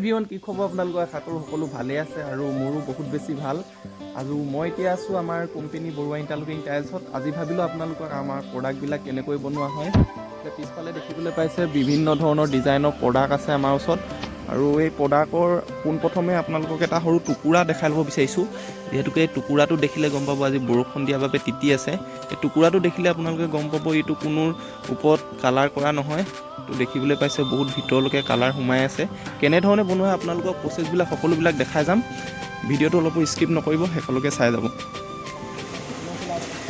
এভিয়ন কি খবৰ? আপোনালোকৰ আশা কৰোঁ সকলো ভালেই আছে আৰু মোৰো বহুত বেছি ভাল। আৰু মই এতিয়া আছোঁ আমাৰ কোম্পেনী বৰুৱা ইণ্টাৰলুকিং টাইলছত। আজি ভাবিলোঁ আপোনালোকক আমাৰ প্ৰডাক্টবিলাক কেনেকৈ বনোৱা হয়। এতিয়া পিছফালে দেখিবলৈ পাইছে বিভিন্ন ধৰণৰ ডিজাইনৰ প্ৰডাক্ট আছে আমাৰ ওচৰত। আৰু এই প্ৰডাক্টৰ পোনপ্ৰথমে আপোনালোকক এটা সৰু টুকুৰা দেখাই ল'ব বিচাৰিছোঁ। যিহেতুকে এই টুকুৰাটো দেখিলে গম পাব আজি বৰষুণ দিয়াৰ বাবে তিতি আছে। এই টুকুৰাটো দেখিলে আপোনালোকে গম পাব এইটো কোনো ওপৰত কালাৰ কৰা নহয়। দেখিবলৈ পাইছে বহুত ভিতৰলৈকে কালাৰ সোমাই আছে। কেনেধৰণে বনোৱা হয় আপোনালোকক প্ৰচেছবিলাক সকলোবিলাক দেখাই যাম। ভিডিঅ'টো অলপো স্কিপ নকৰিব শেষলৈকে চাই যাব।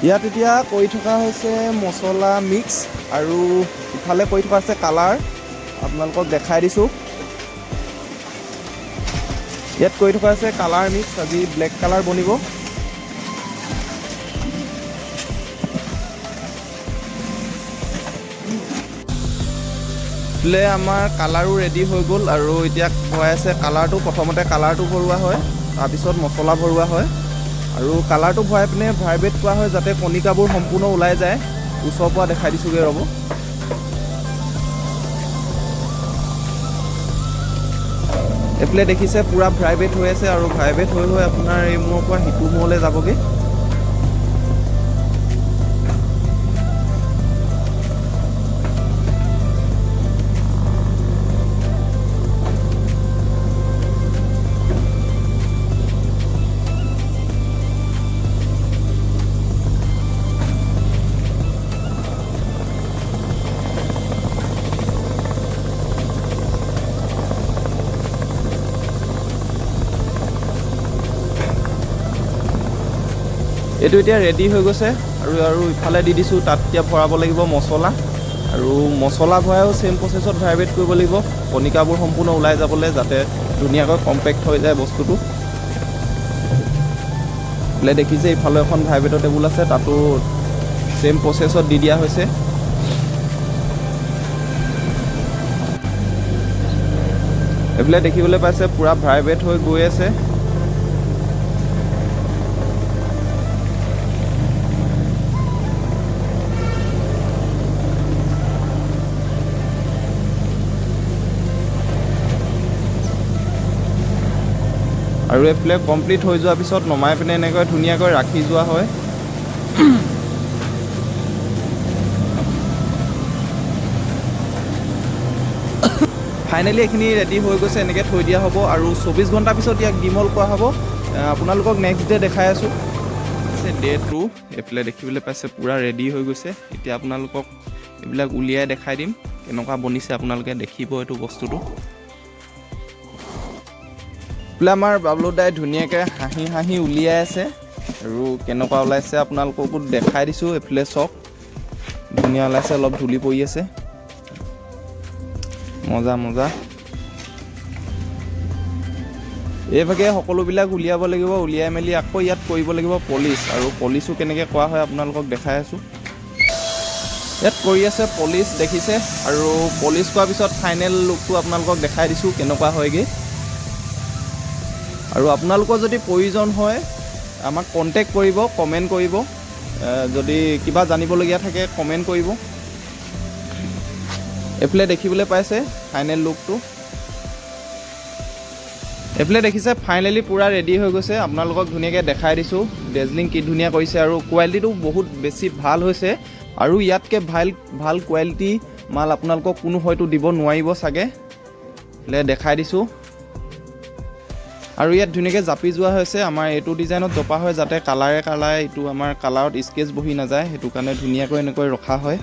ইয়াত এতিয়া কৰি থকা হৈছে মছলা মিক্স আৰু ইফালে কৰি থকা আছে কালাৰ আপোনালোকক দেখাই দিছোঁ। ইয়াত কৰি থকা আছে কালাৰ মিক্স আজি ব্লেক কালাৰ বনিব। বোলে আমাৰ কালাৰো ৰেডি হৈ গ'ল আৰু এতিয়া ভৰাই আছে কালাৰটো প্ৰথমতে কালাৰটো ভৰোৱা হয় তাৰপিছত মছলা ভৰোৱা হয় আৰু কালাৰটো ভৰাই পিনে ভাইব্ৰেট কৰা হয় যাতে কণিকাবোৰ সম্পূৰ্ণ ওলাই যায়। ওচৰৰ পৰা দেখাই দিছোঁগৈ ৰ'ব। এইফালে দেখিছে পূৰা ভাইব্ৰেট হৈ আছে আৰু ভাইব্ৰেট হৈ হৈ আপোনাৰ এই মূৰৰ পৰা সিটো মূৰলৈ যাবগৈ। এইটো এতিয়া ৰেডি হৈ গৈছে। আৰু আৰু ইফালে দি দিছোঁ তাত এতিয়া ভৰাব লাগিব মছলা। আৰু মছলা ভৰাইও ছেম প্ৰচেছত ভাইব্ৰেট কৰিব লাগিব। কণিকাবোৰ সম্পূৰ্ণ ওলাই যাবলৈ যাতে ধুনীয়াকৈ কম্পেক্ট হৈ যায় বস্তুটো। বোলে দেখিছে ইফালে এখন ভাইব্ৰেটৰ টেবুল আছে তাতো ছেম প্ৰচেছত দি দিয়া হৈছে। এইফালে দেখিবলৈ পাইছে পূৰা ভাইব্ৰেট হৈ গৈ আছে। আৰু এইফালে কমপ্লিট হৈ যোৱাৰ পিছত নমাই পিনে এনেকৈ ধুনীয়াকৈ ৰাখি যোৱা হয়। ফাইনেলি এইখিনি ৰেডি হৈ গৈছে এনেকৈ থৈ দিয়া হ'ব আৰু চৌবিছ ঘণ্টাৰ পিছত ইয়াক ডিমল কৰা হ'ব। আপোনালোকক নেক্সট ডে দেখাই আছোঁ। ডে টু এইফালে দেখিবলৈ পাইছে পূৰা ৰেডি হৈ গৈছে। এতিয়া আপোনালোকক এইবিলাক উলিয়াই দেখাই দিম। কেনেকুৱা বনিছে আপোনালোকে দেখিব এইটো বস্তুটো। বোলে আমাৰ বাবলু দাই ধুনীয়াকৈ হাঁহি হাঁহি উলিয়াই আছে আৰু কেনেকুৱা ওলাইছে আপোনালোককো দেখাই দিছোঁ এইফালে চাওক। ধুনীয়া ওলাইছে অলপ ধূলি পৰি আছে। মজা মজা। এইভাগে সকলোবিলাক উলিয়াব লাগিব উলিয়াই মেলি আকৌ ইয়াত কৰিব লাগিব পলিচ। আৰু পলিচো কেনেকৈ কৰা হয় আপোনালোকক দেখাই আছোঁ। ইয়াত কৰি আছে পলিচ দেখিছে। আৰু পলিচ কৰাৰ পিছত ফাইনেল লুকটো আপোনালোকক দেখাই দিছোঁ কেনেকুৱা হয়গৈ। আৰু আপোনালোকৰ যদি প্ৰয়োজন হয় আমাক কণ্টেক্ট কৰিব কমেণ্ট কৰিব যদি কিবা জানিবলগীয়া থাকে কমেণ্ট কৰিব। এইফালে দেখিবলৈ পাইছে ফাইনেল লুকটো এইফালে দেখিছে ফাইনেলি পূৰা ৰেডি হৈ গৈছে। আপোনালোকক ধুনীয়াকৈ দেখাই দিছোঁ। ডেজলিং কি ধুনীয়া কৰিছে আৰু কোৱালিটিটো বহুত বেছি ভাল হৈছে। আৰু ইয়াতকৈ ভাল ভাল কোৱালিটি মাল আপোনালোকক কোনো হয়তো দিব নোৱাৰিব চাগে। দেখাই দিছোঁ। আৰু ইয়াত ধুনীয়াকৈ জাপি যোৱা হৈছে আমাৰ এইটো ডিজাইনত জপা হয় যাতে কালাৰে কালাৰে এইটো আমাৰ কালাৰত স্কেচ বহি নাযায় সেইটো কাৰণে ধুনীয়াকৈ এনেকৈ ৰখা হয়।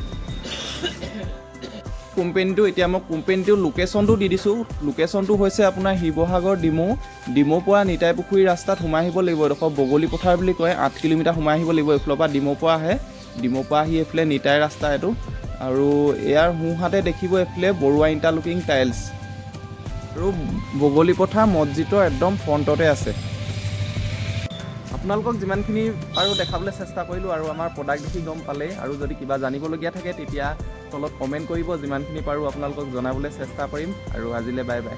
কোম্পেনীটো এতিয়া মই কোম্পেনীটোৰ লোকেশ্যনটো দি দিছোঁ। লোকেশ্যনটো হৈছে আপোনাৰ শিৱসাগৰ ডিমৌ। ডিমৌৰ পৰা নিতাই পুখুৰী ৰাস্তাত সোমাই আহিব লাগিব এডোখৰ বগলী পথাৰ বুলি কয় আঠ কিলোমিটাৰ সোমাই আহিব লাগিব এইফালৰ পৰা ডিমৌৰ পৰা আহে। ডিমৌৰ পৰা আহি এইফালে নিতাই ৰাস্তা এইটো। আৰু ইয়াৰ সোঁহাতে দেখিব এইফালে বৰুৱা ইণ্টাৰলুকিং টাইলছ আৰু বগলী পথাৰ মছজিদৰ একদম ফ্ৰণ্টতে আছে। আপোনালোকক যিমানখিনি পাৰোঁ দেখাবলৈ চেষ্টা কৰিলোঁ আৰু আমাৰ প্ৰডাক্ট দেখি গম পালেই। আৰু যদি কিবা জানিবলগীয়া থাকে তেতিয়া তলত কমেণ্ট কৰিব, যিমানখিনি পাৰোঁ আপোনালোকক জনাবলৈ চেষ্টা কৰিম। আৰু আজিলৈ বাই বাই